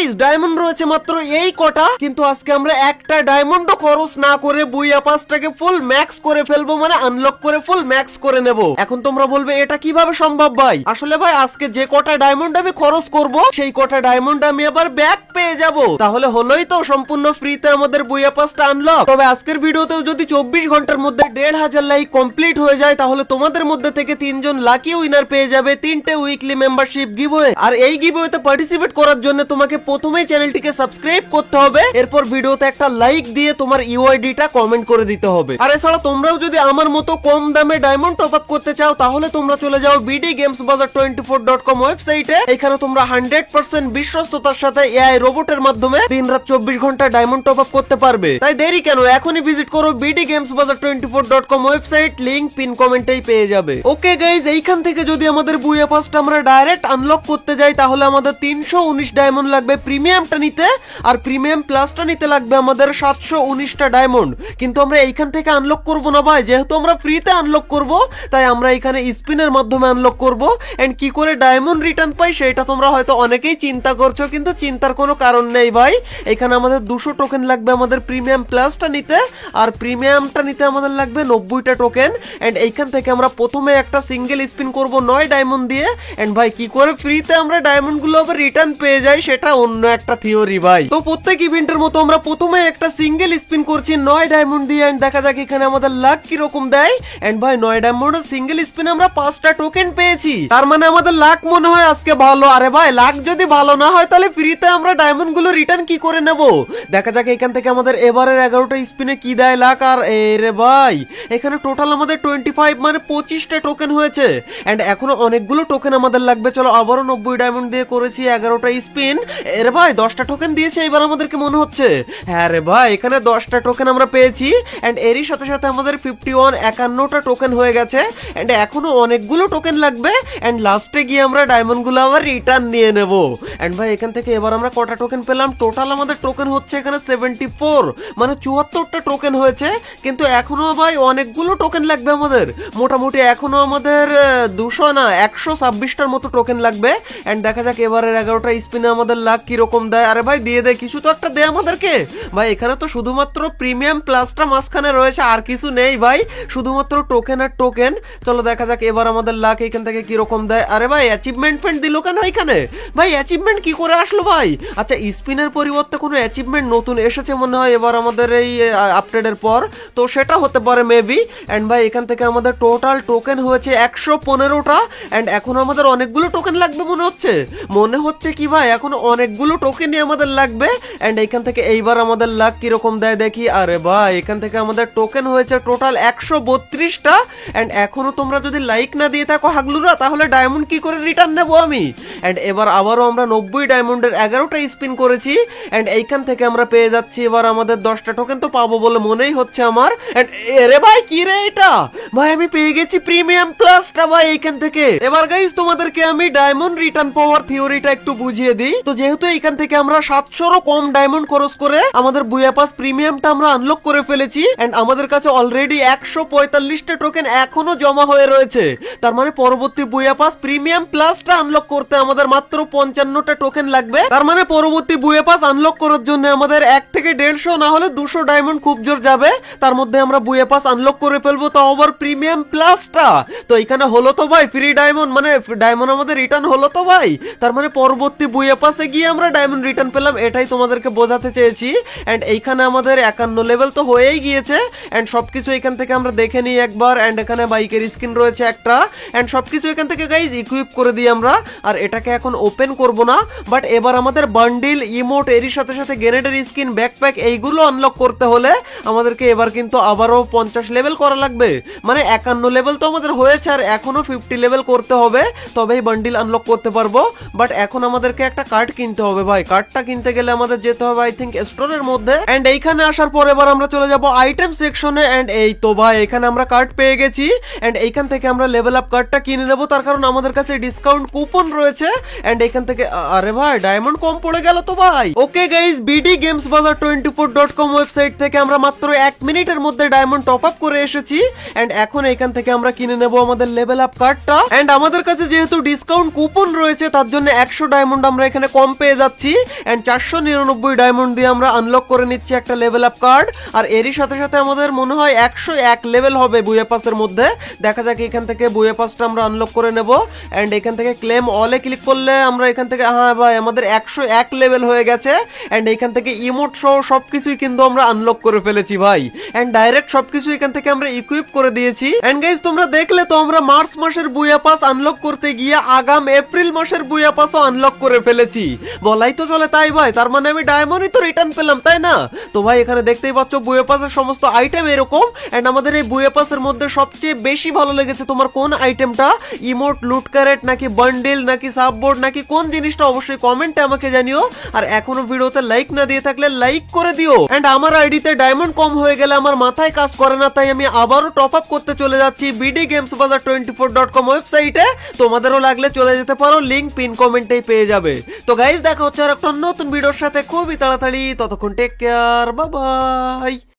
Guys diamond রয়েছে মাত্র এই কটা। কিন্তু আজকে আমরা একটা ডায়মন্ডও খরচ না করে বুইয়া পাসটাকে ফুল ম্যাক্স করে ফেলব মানে আনলক করে ফুল ম্যাক্স করে নেব। এখন তোমরা বলবে, এটা কীভাবে সম্ভব ভাই? আসলে ভাই, আজকে যে কটা ডায়মন্ড আমি খরচ করব, সেই কটা ডায়মন্ড আমি আবার ব্যাক পেয়ে যাব। তাহলে হলোই তো সম্পূর্ণ ফ্রিতে আমাদের বুইয়া পাসটা আনলক তবে আজকের ভিডিওতেও যদি চব্বিশ ঘণ্টার মধ্যে দেড় হাজার লাইক কমপ্লিট হয়ে যায়, তাহলে তোমাদের মধ্যে থেকে তিনজন লাকি উইনার পেয়ে যাবে তিনটে উইকলি মেম্বারশিপ গিভওয়ে আর এই গিভওয়েতে পার্টিসিপেট করার জন্য তোমাকে প্রথমেই চ্যানেলটিকে সাবস্ক্রাইব করতে হবে, এরপর ভিডিওতে একটা লাইক দিয়ে তোমার ইউআইডিটা কমেন্ট করে দিতে হবে। আর এছাড়া তোমরাও যদি আমার মতো কম দামে ডায়মন্ড টপ আপ করতে চাও, তাহলে তোমরা চলে যাও BD games Bazar twenty four dot com ওয়েবসাইটে এখানে তোমরা হান্ড্রেড পার্সেন্ট বিশ্বস্ততার সাথে এআই রোবটের মাধ্যমে দিন রাত চব্বিশ ঘণ্টা ডায়মন্ড টপ আপ করতে পারবে। তাই দেরি কেন? এখনই ভিজিট করো BD games Bazar twenty four dot com website link pin কমেন্টেই পেয়ে যাবে। ওকে গাইজ এইখান থেকে যদি আমাদের বুয়া পাসটা আমরা ডাইরেক্ট আনলক করতে যাই, তাহলে আমাদের তিনশো উনিশ ডায়মন্ড লাগবে প্রিমিয়ামটা নিতে আর প্রিমিয়াম প্লাসটা নিতে লাগবে আমাদের সাতশো উনিশটা ডায়মন্ড কিন্তু আমরা এইখান থেকে আনলক করব না ভাই, যেহেতু আমরা ফ্রিতে আনলক করব, তাই আমরা এখানে স্পিনের মাধ্যমে আনলক করব। এন্ড কি করে ডায়মন্ড রিটার্ন পাই সেটা তোমরা হয়তো অনেকেই চিন্তা করছ, কিন্তু চিন্তার কোনো কারণ নেই ভাই। এখানে আমাদের দুশো টোকেন লাগবে আমাদের প্রিমিয়াম প্লাসটা নিতে, আর প্রিমিয়ামটা নিতে আমাদের লাগবে নব্বইটা টোকেন এন্ড এইখান থেকে আমরা প্রথমে একটা সিঙ্গেল স্পিন করব নয় ডায়মন্ড দিয়ে। এন্ড ভাই, কি করে ফ্রিতে আমরা ডায়মন্ডগুলো আবার রিটার্ন পেয়ে যাই সেটা অন্য একটা থিওরি ভাই। তো প্রত্যেক ইভেন্টের মতো আমরা প্রথমে একটা সিঙ্গেল স্পিন করছি, নয় ডায়মন্ড দিয়ে এন্ড দেখা যাক এখানে আমাদের লাক কি রকম দেয়। এন্ড ভাই, নয় ডায়মন্ড সিঙ্গেল স্পিন আমরা পাঁচটা টোকেন পেয়েছি। তার মানে আমাদের লাক মনে হয় আজকে ভালো। আরে ভাই লাক যদি ভালো না হয়, তাহলে ফ্রিতে আমরা ডায়মন্ডগুলো রিটার্ন কি করে নেব? দেখা যাক এখান থেকে আমাদের এবারের এগারোটা স্পিনে কি দেয় লাক আর রে ভাই, এখানে টোটাল আমাদের টোয়েন্টি ফাইভ মানে পঁচিশটা টোকেন হয়েছে। এন্ড এখনও অনেকগুলো টোকেন আমাদের লাগবে। চলো আবারও নব্বই ডায়মন্ড দিয়ে করেছি এগারোটা স্পিন এরে ভাই, দশটা টোকেন দিয়েছে, এবার আমাদেরকে মনে হচ্ছে। হ্যাঁ রে ভাই, এখানে দশটা টোকেন আমরা পেয়েছি এন্ড এরই সাথে সাথে আমাদের ফিফটি ওয়ান একান্নটা টোকেন হয়ে গেছে এন্ড এখনও অনেকগুলো টোকেন লাগবে এন্ড লাস্টে গিয়ে আমরা ডায়মন্ডগুলো আবার রিটার্ন নিয়ে নেব। এন্ড ভাই, এখান থেকে এবার আমরা কটা টোকেন পেলাম? টোটাল আমাদের টোকেন হচ্ছে এখানে সেভেন্টি ফোর মানে চুয়াত্তরটা টোকেন হয়েছে, কিন্তু এখনও ভাই অনেকগুলো টোকেন লাগবে আমাদের। মোটামুটি এখনও আমাদের দুশো না, একশো ছাব্বিশটার মতো টোকেন লাগবে এন্ড দেখা যাক এবারের এগারোটা স্পিনে আমাদের লাখ কীরকম দেয়? আরে ভাই, দিয়ে দেয় কিছু তো একটা দেয় আমাদেরকে। ভাই, এখানে তো শুধুমাত্র প্রিমিয়াম প্লাসটা মাঝখানে রয়েছে, আর কিছু নেই ভাই। শুধুমাত্র টোকেন আর টোকেন চলো দেখা যাক এবার আমাদের লাখ এখান থেকে কীরকম দেয়। আরে ভাই অ্যাচিভমেন্ট ফেন্ট দিল কেন এখানে? ভাই অ্যাচিভমেন্ট কি করে আসলো ভাই? আচ্ছা স্পিনের পরিবর্তে কোনো অ্যাচিভমেন্ট নতুন এসেছে মনে হয় এবার আমাদের এই আপডেটের পর? তো সেটা হতে পারে মেবি অ্যান্ড ভাই, এখান থেকে আমাদের টোটাল টোকেন হয়েছে একশো পনেরোটা। অ্যান্ড এখন আমাদের অনেকগুলো টোকেন লাগবে মনে হচ্ছে। মনে হচ্ছে কি ভাই, এখন অনেকগুলো টোকেনই আমাদের লাগবে অ্যান্ড এখান থেকে এইবার আমাদের লাখ কীরকম দেয় দেখি। আরে ভাই, এখান থেকে আমাদের টোকেন হয়েছে টোটাল একশো বত্রিশটা অ্যান্ড এখনও তোমরা যদি লাইক না দিয়ে থাকো হাগলুরা, তাহলে ডায়মন্ড কি করে রিটার্ন নেব আমি? অ্যান্ড এবার আবারও আমরা নব্বই ডায়মন্ডের এগারোটা স্পিন করেছি অ্যান্ড এইখান থেকে আমরা পেয়ে যাচ্ছি এবার আমাদের দশটা টোকেন তো পাবো বলে মনেই হচ্ছে আমার। And এরে ভাই, কি রে এটা? ভাই, আমি পেয়ে গেছি প্রিমিয়াম প্লাসটা ভাই এইখান থেকে। এবার গাইস তোমাদেরকে আমি ডায়মন্ড রিটার্ন পাওয়ার থিওরিটা একটু বুঝিয়ে দিই। তো যেহেতু এইখান থেকে আমরা সাতশোরও কম ডায়মন্ড খরচ করে আমাদের বুয়া পাস প্রিমিয়ামটা আমরা আনলক করে ফেলেছি। এন্ড আমাদের কাছে অলরেডি একশো পঁয়তাল্লিশটা টোকেন এখনও জমা হয়ে রয়েছে। তার মানে পরবর্তী বুয়া পাস প্রিমিয়াম প্লাসটা আনলক করতে আমাদের মাত্র পঞ্চান্নটা টোকেন লাগবে। তার মানে পরবর্তী বুয়া পাস আনলক করার জন্য আমাদের এক থেকে দেড়শো না হলে দুশো ডায়মন্ড খুব জোর যাবে। তার মধ্যে আমরা বুয়া পাস আনলক করে ফেলব তাও আবার প্রিমিয়াম প্লাসটা তো এখানে হলো তো ভাই ফ্রি ডায়মন্ড মানে ডায়মন্ড আমাদের রিটার্ন হলো তো ভাই। তার মানে পরবর্তী বুয়া পাসে গিয়ে আমরা ডায়মন্ড রিটার্ন পেলাম, এটাই তোমাদেরকে বোঝাতে চেয়েছি। অ্যান্ড এইখানে আমাদের একান্ন লেভেল তো হয়েই গিয়েছে। অ্যান্ড সব কিছু এখান থেকে আমরা দেখে নিই একবার। অ্যান্ড এখানে বাইকের স্ক্রিন রয়েছে একটা। অ্যান্ড সব কিছু এখান থেকে গাইজ ইকুইপ করে দিই আমরা। আর এটাকে এখন ওপেন করব না। বাট এবার আমাদের বান্ডিল ইমোট এরই সাথে সাথে গ্রেনেডের স্কিন ব্যাকপ্যাক এইগুলো আনলক করতে হলে আমাদেরকে এবার কিন্তু আবারও পঞ্চাশ লেভেল করা লাগবে। মানে একান্ন লেভেল তো আমাদের হয়েছে, আর এখনও ফিফটি লেভেল করতে হবে। তবেই বান্ডিল আনলক করতে পারব। বাট এখন আমাদেরকে একটা কার্ড কিনতে হবে ভাই। কার্ডটা কিনতে গেলে আমাদের যেতে হবে আই থিঙ্ক স্টোরের মধ্যে। এন্ড এইখানে আসার পর এবার আমরা চলে যাব আইটেম সেকশনে এন্ড এই তো ভাই, এখানে আমরা কার্ড পেয়ে গেছি। এন্ড এইখান থেকে আমরা লেভেল আপ কার্ডটা কিনে নেব। তার কারণ আমাদের কাছে ডিসকাউন্ট কুপন রয়েছে। এন্ড এখান থেকে আরে ভাই ডায়মন্ড কম পড়ে গেল তো ভাই। Okay guys BD games Bazar twenty four dot com website থেকে আমরা মাত্র এক মিনিটের মধ্যে ডায়মন্ড টপ আপ করে এসেছি। এন্ড এখন এখান থেকে আমরা কিনে নেব আমাদের লেভেল আপ কার্ডটা এন্ড আমাদের কাছে যেহেতু ডিসকাউন্ট কুপন রয়েছে, তার জন্য একশো ডায়মন্ড আমরা এখানে কম পেয়ে পেয়ে যাচ্ছি। এন্ড চারশো নিরানব্বই ডায়মন্ড দিয়ে আমরা আনলক করে নিচ্ছি একটা লেভেল আপ কার্ড আর এরই সাথে সাথে আমাদের মনে হয় একশো এক লেভেল হবে বুয়ে পাসের মধ্যে। দেখা যাক এখান থেকে বুয়ে পাসটা আমরা আনলক করে নেব। এন্ড এখান থেকে ক্লেম অলে ক্লিক করলে আমরা এখান থেকে হ্যাঁ ভাই, আমাদের একশো এক লেভেল হয়ে গেছে। এন্ড এখান থেকে ইমোট সহ সবকিছুই কিন্তু আমরা আনলক করে ফেলেছি ভাই। এন্ড ডাইরেক্ট সবকিছু এখান থেকে আমরা ইকুইপ করে দিয়েছি। এন্ড গাইজ তোমরা দেখলে তো আমরা মার্চ মাসের বুয়া পাস আনলক করতে গিয়ে আগাম এপ্রিল মাসের বুয়া পাসও আনলক করে ফেলেছি। বলাই তো চলে তাই ভাই, তার মানে আমি ডায়মন্ডই তো রিটার্ন পেলাম, তাই না? তো ভাই, এখানে দেখতেই পাচ্ছ বুয়া পাসের সমস্ত আইটেম এরকম এন্ড আমাদের এই বুয়া পাসের মধ্যে সবচেয়ে বেশি ভালো লেগেছে তোমার কোন আইটেমটা ইমোট লুট ক্যারেট নাকি বান্ডিল নাকি সাববোর্ড নাকি কোন জিনিসটা অবশ্যই কমেন্টে আমাকে জানিও। আর এখনও ভিডিওতে লাইক না দিয়ে থাকলে লাইক করে দিও। এন্ড আমার আইডিতে ডায়মন্ড কম হয়ে গেলে আমার মাথায় কাজ করে না, তাই আমি আবারও টপ আপ করতে চলে যাচ্ছি BD games Bazar twenty four dot com ওয়েবসাইটে তোমাদেরও লাগলে চলে যেতে পারো লিঙ্ক পিন কমেন্টেই পেয়ে যাবে। তো গাইজ দেখা হচ্ছে আর একটা নতুন ভিডিওর সাথে। খুবই তাড়াতাড়ি। ততক্ষণ টেক কেয়ার বাবাই